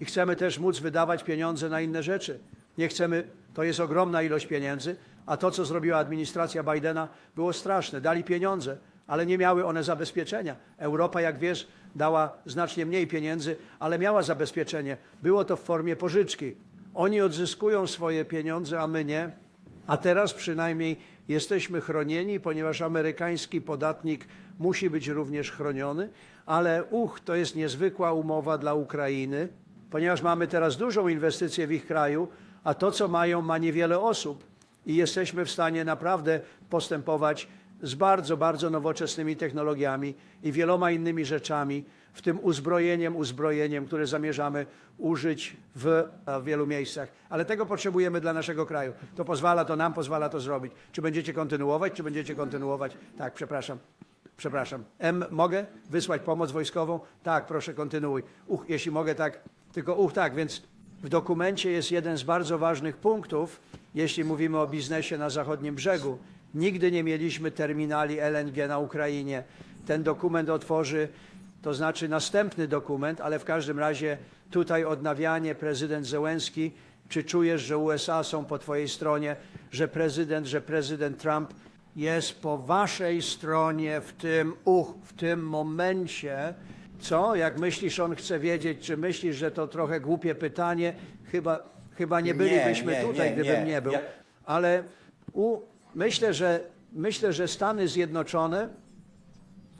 i chcemy też móc wydawać pieniądze na inne rzeczy. Nie chcemy, to jest ogromna ilość pieniędzy, a to, co zrobiła administracja Bidena, było straszne. Dali pieniądze, ale nie miały one zabezpieczenia. Europa, jak wiesz, dała znacznie mniej pieniędzy, ale miała zabezpieczenie. Było to w formie pożyczki. Oni odzyskują swoje pieniądze, a my nie. A teraz przynajmniej jesteśmy chronieni, ponieważ amerykański podatnik musi być również chroniony, ale uch, to jest niezwykła umowa dla Ukrainy, ponieważ mamy teraz dużą inwestycję w ich kraju, a to, co mają, ma niewiele osób i jesteśmy w stanie naprawdę postępować z bardzo, bardzo nowoczesnymi technologiami i wieloma innymi rzeczami, w tym uzbrojeniem, uzbrojeniem, które zamierzamy użyć w, e, w wielu miejscach. Ale tego potrzebujemy dla naszego kraju. To pozwala, to nam pozwala to zrobić. Czy będziecie kontynuować, czy będziecie kontynuować? Tak, przepraszam. Przepraszam. M, mogę wysłać pomoc wojskową? Tak, proszę, kontynuuj. Uch, jeśli mogę, tak. Tylko uch, tak, więc w dokumencie jest jeden z bardzo ważnych punktów, jeśli mówimy o biznesie na zachodnim brzegu. Nigdy nie mieliśmy terminali LNG na Ukrainie. Ten dokument otworzy, to znaczy następny dokument, ale w każdym razie tutaj odnawianie prezydent Zełenski. Czy czujesz, że USA są po twojej stronie, że prezydent, że prezydent Trump jest po waszej stronie w tym, uch, w tym momencie. Co? Jak myślisz, on chce wiedzieć, czy myślisz, że to trochę głupie pytanie? Chyba, chyba nie Nie, bylibyśmy nie, tutaj, nie, gdybym nie. nie był. Ja- Ale u, myślę, że, myślę, że Stany Zjednoczone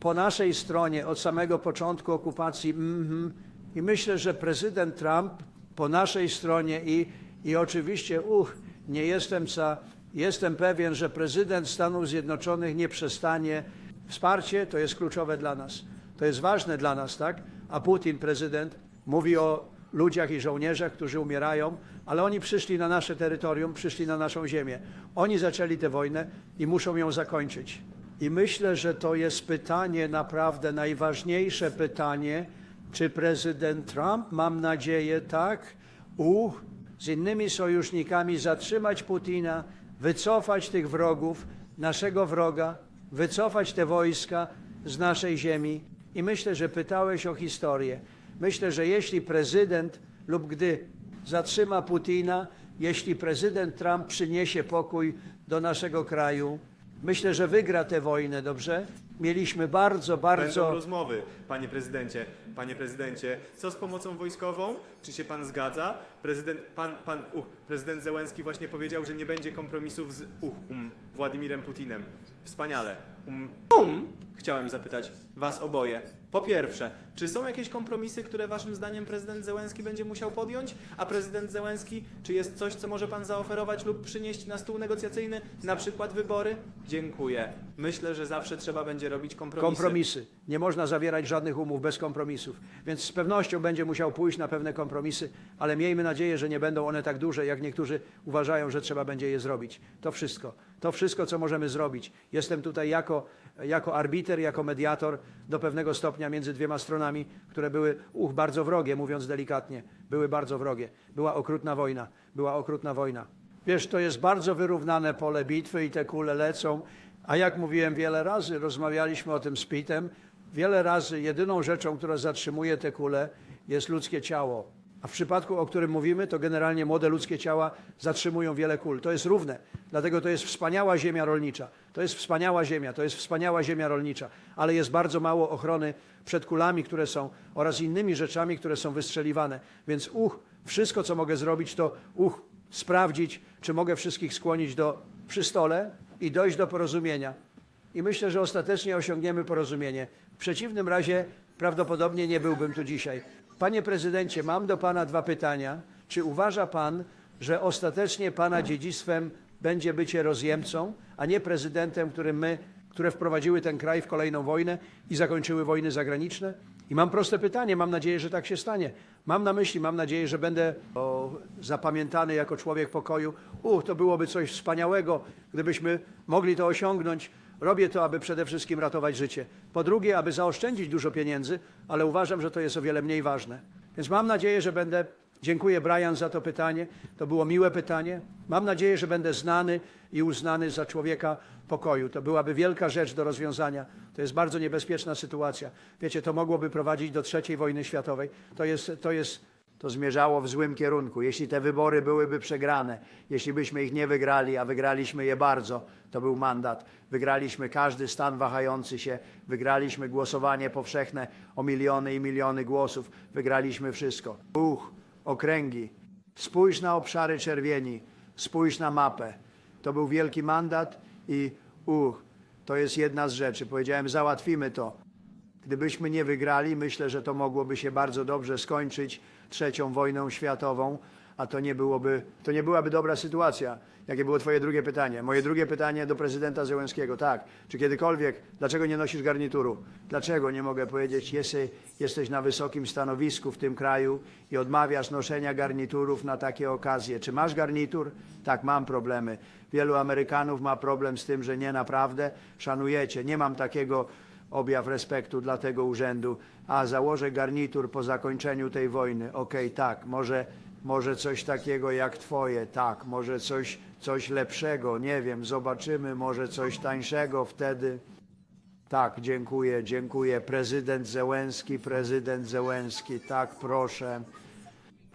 po naszej stronie od samego początku okupacji mhm, i myślę, że prezydent Trump po naszej stronie i, i oczywiście, uch, nie jestem za, jestem pewien, że prezydent Stanów Zjednoczonych nie przestanie. Wsparcie to jest kluczowe dla nas. To jest ważne dla nas, tak? A Putin, prezydent, mówi o ludziach i żołnierzach, którzy umierają, ale oni przyszli na nasze terytorium, przyszli na naszą ziemię. Oni zaczęli tę wojnę i muszą ją zakończyć. I myślę, że to jest pytanie, naprawdę najważniejsze pytanie, czy prezydent Trump, mam nadzieję, tak, u, z innymi sojusznikami zatrzymać Putina, wycofać tych wrogów, naszego wroga, wycofać te wojska z naszej ziemi. I myślę, że pytałeś o historię. Myślę, że jeśli prezydent lub gdy zatrzyma Putina, jeśli prezydent Trump przyniesie pokój do naszego kraju, myślę, że wygra tę wojnę, dobrze? Mieliśmy bardzo, Będą bardzo. rozmowy, panie prezydencie. Panie prezydencie, co z pomocą wojskową? Czy się pan zgadza? Prezydent, pan, pan, uh, prezydent Zełenski właśnie powiedział, że nie będzie kompromisów z uh, um, Władimirem Putinem. Wspaniale. Um, chciałem zapytać was oboje. Po pierwsze, czy są jakieś kompromisy, które waszym zdaniem prezydent Zełenski będzie musiał podjąć? A prezydent Zełenski, czy jest coś, co może pan zaoferować lub przynieść na stół negocjacyjny, na przykład wybory? Dziękuję. Myślę, że zawsze trzeba będzie robić kompromisy. Kompromisy. Nie można zawierać żadnych umów bez kompromisów. Więc z pewnością będzie musiał pójść na pewne kompromisy, ale miejmy nadzieję, że nie będą one tak duże, jak niektórzy uważają, że trzeba będzie je zrobić. To wszystko. To wszystko, co możemy zrobić. Jestem tutaj jako, jako arbiter, jako mediator do pewnego stopnia między dwiema stronami, które były uch, bardzo wrogie, mówiąc delikatnie. Były bardzo wrogie. Była okrutna wojna. Była okrutna wojna. Wiesz, to jest bardzo wyrównane pole bitwy i te kule lecą. A jak mówiłem wiele razy, rozmawialiśmy o tym z Pitem, wiele razy jedyną rzeczą, która zatrzymuje te kule, jest ludzkie ciało. A w przypadku, o którym mówimy, to generalnie młode ludzkie ciała zatrzymują wiele kul. To jest równe. Dlatego to jest wspaniała ziemia rolnicza. To jest wspaniała ziemia, to jest wspaniała ziemia rolnicza, ale jest bardzo mało ochrony przed kulami, które są oraz innymi rzeczami, które są wystrzeliwane. Więc uch, wszystko co mogę zrobić to uch, sprawdzić, czy mogę wszystkich skłonić do przy stole i dojść do porozumienia. I myślę, że ostatecznie osiągniemy porozumienie. W przeciwnym razie prawdopodobnie nie byłbym tu dzisiaj. Panie prezydencie, mam do pana dwa pytania. Czy uważa pan, że ostatecznie pana dziedzictwem będzie bycie rozjemcą, a nie prezydentem, którym my, które wprowadziły ten kraj w kolejną wojnę i zakończyły wojny zagraniczne? I mam proste pytanie, mam nadzieję, że tak się stanie. Mam na myśli, mam nadzieję, że będę o, zapamiętany jako człowiek pokoju. Uch, to byłoby coś wspaniałego, gdybyśmy mogli to osiągnąć. Robię to, aby przede wszystkim ratować życie. Po drugie, aby zaoszczędzić dużo pieniędzy, ale uważam, że to jest o wiele mniej ważne. Więc mam nadzieję, że będę. Dziękuję Brian za to pytanie. To było miłe pytanie. Mam nadzieję, że będę znany i uznany za człowieka pokoju. To byłaby wielka rzecz do rozwiązania. To jest bardzo niebezpieczna sytuacja. Wiecie, to mogłoby prowadzić do trzeciej wojny światowej. To jest, to jest, to zmierzało w złym kierunku. Jeśli te wybory byłyby przegrane, jeśli byśmy ich nie wygrali, a wygraliśmy je bardzo, to był mandat. Wygraliśmy każdy stan wahający się, wygraliśmy głosowanie powszechne o miliony i miliony głosów, wygraliśmy wszystko. Uch, okręgi. Spójrz na obszary czerwieni, spójrz na mapę. To był wielki mandat i uch, to jest jedna z rzeczy. Powiedziałem, załatwimy to. Gdybyśmy nie wygrali, myślę, że to mogłoby się bardzo dobrze skończyć trzecią wojną światową, a to nie, byłoby, to nie byłaby dobra sytuacja. Jakie było Twoje drugie pytanie? Moje drugie pytanie do prezydenta Zełenskiego. Tak, czy kiedykolwiek, dlaczego nie nosisz garnituru? Dlaczego nie mogę powiedzieć, jesteś, jesteś na wysokim stanowisku w tym kraju i odmawiasz noszenia garniturów na takie okazje? Czy masz garnitur? Tak, mam problemy. Wielu Amerykanów ma problem z tym, że nie naprawdę szanujecie. Nie mam takiego objaw respektu dla tego urzędu, a założę garnitur po zakończeniu tej wojny. Okej, tak, może, może coś takiego jak twoje, tak, może coś, coś lepszego, nie wiem, zobaczymy, może coś tańszego wtedy. Tak, dziękuję, dziękuję. Prezydent Zełenski, prezydent Zełenski, tak, proszę.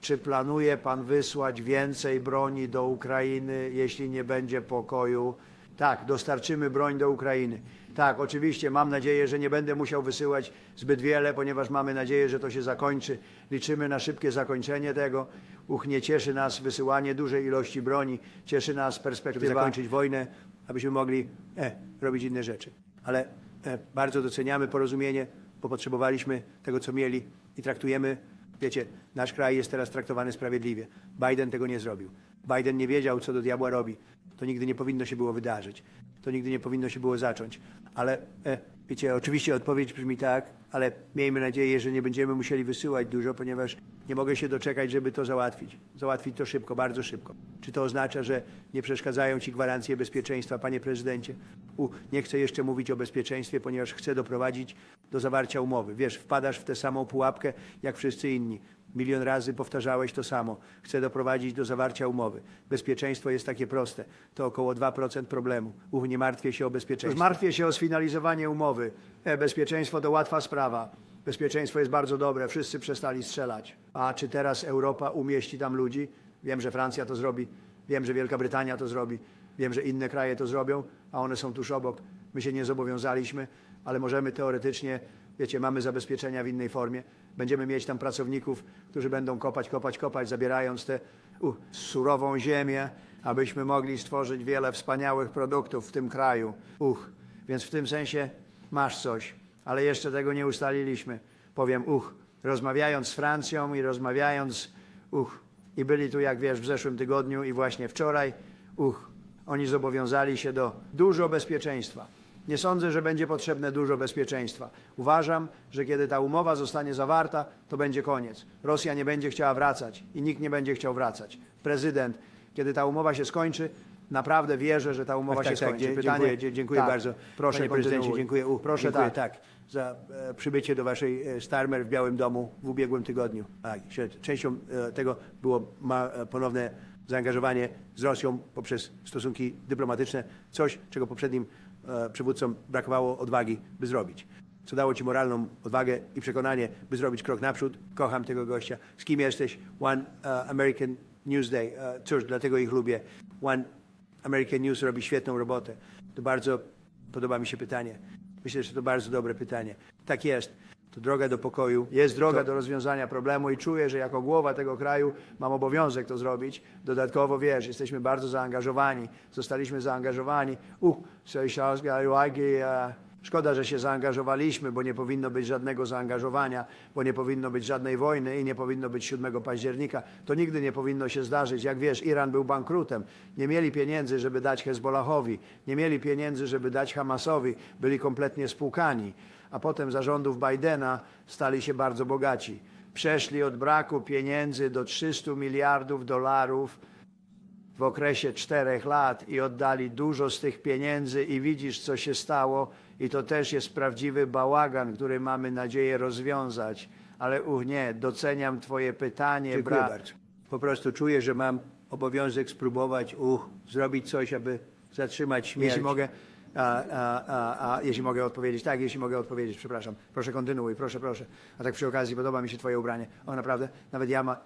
Czy planuje pan wysłać więcej broni do Ukrainy, jeśli nie będzie pokoju? Tak, dostarczymy broń do Ukrainy. Tak, oczywiście, mam nadzieję, że nie będę musiał wysyłać zbyt wiele, ponieważ mamy nadzieję, że to się zakończy. Liczymy na szybkie zakończenie tego. Uch, nie cieszy nas wysyłanie dużej ilości broni, cieszy nas perspektywa Żeby zakończyć wojnę, abyśmy mogli e, robić inne rzeczy. Ale e, bardzo doceniamy porozumienie, bo potrzebowaliśmy tego, co mieli i traktujemy, wiecie, nasz kraj jest teraz traktowany sprawiedliwie. Biden tego nie zrobił. Biden nie wiedział, co do diabła robi. To nigdy nie powinno się było wydarzyć. To nigdy nie powinno się było zacząć. Ale, e, wiecie, oczywiście odpowiedź brzmi tak, ale miejmy nadzieję, że nie będziemy musieli wysyłać dużo, ponieważ nie mogę się doczekać, żeby to załatwić. Załatwić to szybko, bardzo szybko. Czy to oznacza, że nie przeszkadzają Ci gwarancje bezpieczeństwa, Panie Prezydencie? U, nie chcę jeszcze mówić o bezpieczeństwie, ponieważ chcę doprowadzić do zawarcia umowy. Wiesz, wpadasz w tę samą pułapkę, jak wszyscy inni. Milion razy powtarzałeś to samo. Chcę doprowadzić do zawarcia umowy. Bezpieczeństwo jest takie proste. To około 2% problemu. Uch, nie martwię się o bezpieczeństwo. Martwię się o sfinalizowanie umowy. E, bezpieczeństwo to łatwa sprawa. Bezpieczeństwo jest bardzo dobre. Wszyscy przestali strzelać. A czy teraz Europa umieści tam ludzi? Wiem, że Francja to zrobi. Wiem, że Wielka Brytania to zrobi. Wiem, że inne kraje to zrobią, a one są tuż obok. My się nie zobowiązaliśmy, ale możemy teoretycznie, wiecie, mamy zabezpieczenia w innej formie. Będziemy mieć tam pracowników, którzy będą kopać, kopać, kopać, zabierając tę uh, surową ziemię, abyśmy mogli stworzyć wiele wspaniałych produktów w tym kraju. Uch, więc w tym sensie masz coś, ale jeszcze tego nie ustaliliśmy. Powiem uch, rozmawiając z Francją i rozmawiając, uch, i byli tu, jak wiesz, w zeszłym tygodniu i właśnie wczoraj, uch, oni zobowiązali się do dużo bezpieczeństwa. Nie sądzę, że będzie potrzebne dużo bezpieczeństwa. Uważam, że kiedy ta umowa zostanie zawarta, to będzie koniec. Rosja nie będzie chciała wracać i nikt nie będzie chciał wracać. Prezydent, kiedy ta umowa się skończy, naprawdę wierzę, że ta umowa Tak, się tak, skończy. dzie- Pytanie, dziękuję, dziękuję tak. bardzo. Proszę, Panie prezydencie, dziękuję. U, proszę dziękuję, tak, za e, przybycie do waszej e, Starmer w Białym Domu w ubiegłym tygodniu. Tak, się- częścią e, tego było ponowne zaangażowanie z Rosją poprzez stosunki dyplomatyczne, coś, czego poprzednim przywódcom brakowało odwagi, by zrobić. Co dało ci moralną odwagę i przekonanie, by zrobić krok naprzód. Kocham tego gościa. Z kim jesteś? One e, American Newsday. E, cóż, dlatego ich lubię. One American News robi świetną robotę. To bardzo podoba mi się pytanie. Myślę, że to bardzo dobre pytanie. Tak jest. To droga do pokoju. Jest droga do rozwiązania problemu i czuję, że jako głowa tego kraju mam obowiązek to zrobić. Dodatkowo, wiesz, jesteśmy bardzo zaangażowani. Zostaliśmy zaangażowani. Uh, Szkoda, że się zaangażowaliśmy, bo nie powinno być żadnego zaangażowania, bo nie powinno być żadnej wojny i nie powinno być 7 października. To nigdy nie powinno się zdarzyć. Jak wiesz, Iran był bankrutem. Nie mieli pieniędzy, żeby dać Hezbollahowi. Nie mieli pieniędzy, żeby dać Hamasowi. Byli kompletnie spłukani. A potem za rządów Bidena stali się bardzo bogaci. Przeszli od braku pieniędzy do 300 miliardów dolarów w okresie czterech lat i oddali dużo z tych pieniędzy i widzisz, co się stało. I to też jest prawdziwy bałagan, który mamy nadzieję rozwiązać. Ale uch, nie, doceniam Twoje pytanie. Dziękuję bra- bardzo. Po prostu czuję, że mam obowiązek spróbować uch, zrobić coś, aby zatrzymać śmierć. Jeśli mogę, a, a, a, a, jeśli mogę odpowiedzieć, tak, jeśli mogę odpowiedzieć, przepraszam. Proszę kontynuuj, proszę, proszę. A tak przy okazji podoba mi się Twoje ubranie. O, naprawdę, nawet ja ma,